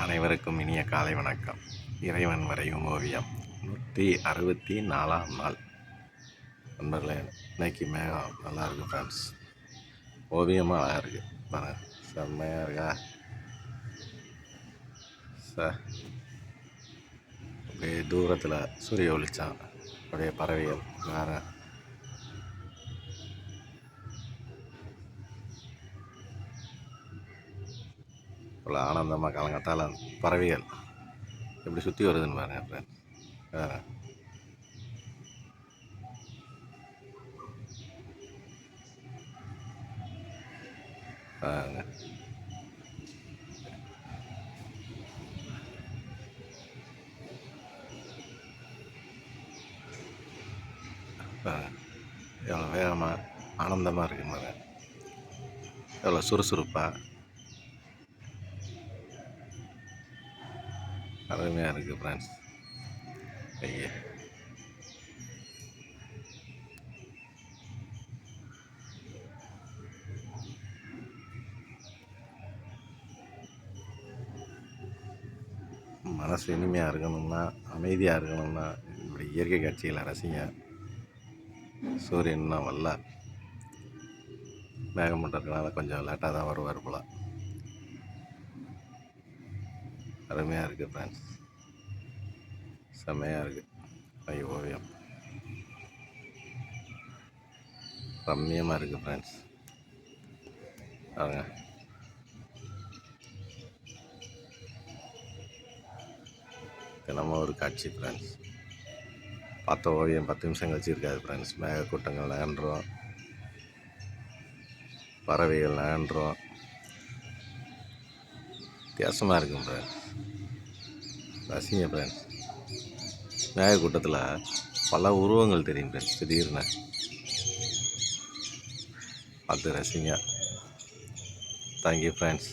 அனைவருக்கும் இனிய காலை வணக்கம். இறைவன் வரையும் ஓவியம் நூற்றி அறுபத்தி நாலாம் நாள். நண்பர்களே இன்னைக்கு மேகம் நல்லா இருக்கு ஃப்ரெண்ட்ஸ் ஓவியமாக அழகாக இருக்கு. பாருங்க செம்மையாக இருக்கா? சார் அப்படியே தூரத்தில் சூரிய ஒளிச்சான். அப்படியே பறவைகள் வேறு இவ்வளோ ஆனந்தமாக காலங்கத்தால் பறவைகள் எப்படி சுற்றி வருதுன்னு பாருங்க ஃப்ரெண்ட் வேறு பாருங்க. எவ்வளோ வேகமாக ஆனந்தமாக இருக்கு எவ்வளோ சுறுசுறுப்பாக அருமையாக இருக்குது ஃப்ரெண்ட்ஸ் ஐயா. மனசு இனிமையாக இருக்கணும்னா அமைதியாக இருக்கணும்னா இப்படி இயற்கை காட்சிகளை ரசிங்க சூரியன் வல்ல. வரல மேகமூட்டம் இருக்கனால கொஞ்சம் லேட்டாக தான் வருவார் போல. அருமையாக இருக்குது ஃப்ரெண்ட்ஸ் செம்மையாக இருக்குது ஐ ஓவியம் ரம்மியமாக இருக்குது ஃப்ரெண்ட்ஸ் பாருங்க. தினமும் ஒரு காட்சி ஃப்ரெண்ட்ஸ் பார்த்த ஓவியம் பத்து நிமிஷம் கழிச்சு இருக்காது ஃப்ரெண்ட்ஸ் மேகக்கூட்டங்கள் நகன்றோம் பறவைகள் நகன்றோம் வித்தியாசமாக இருக்கும் ஃப்ரெண்ட்ஸ் ரசிங்க ஃப்ரெண்ட்ஸ் கூட்டத்தில் பல உருவங்கள் தெரியும் ஃப்ரெண்ட்ஸ் திடீர்னு. பார்த்து ரசிங்க. Thank you friends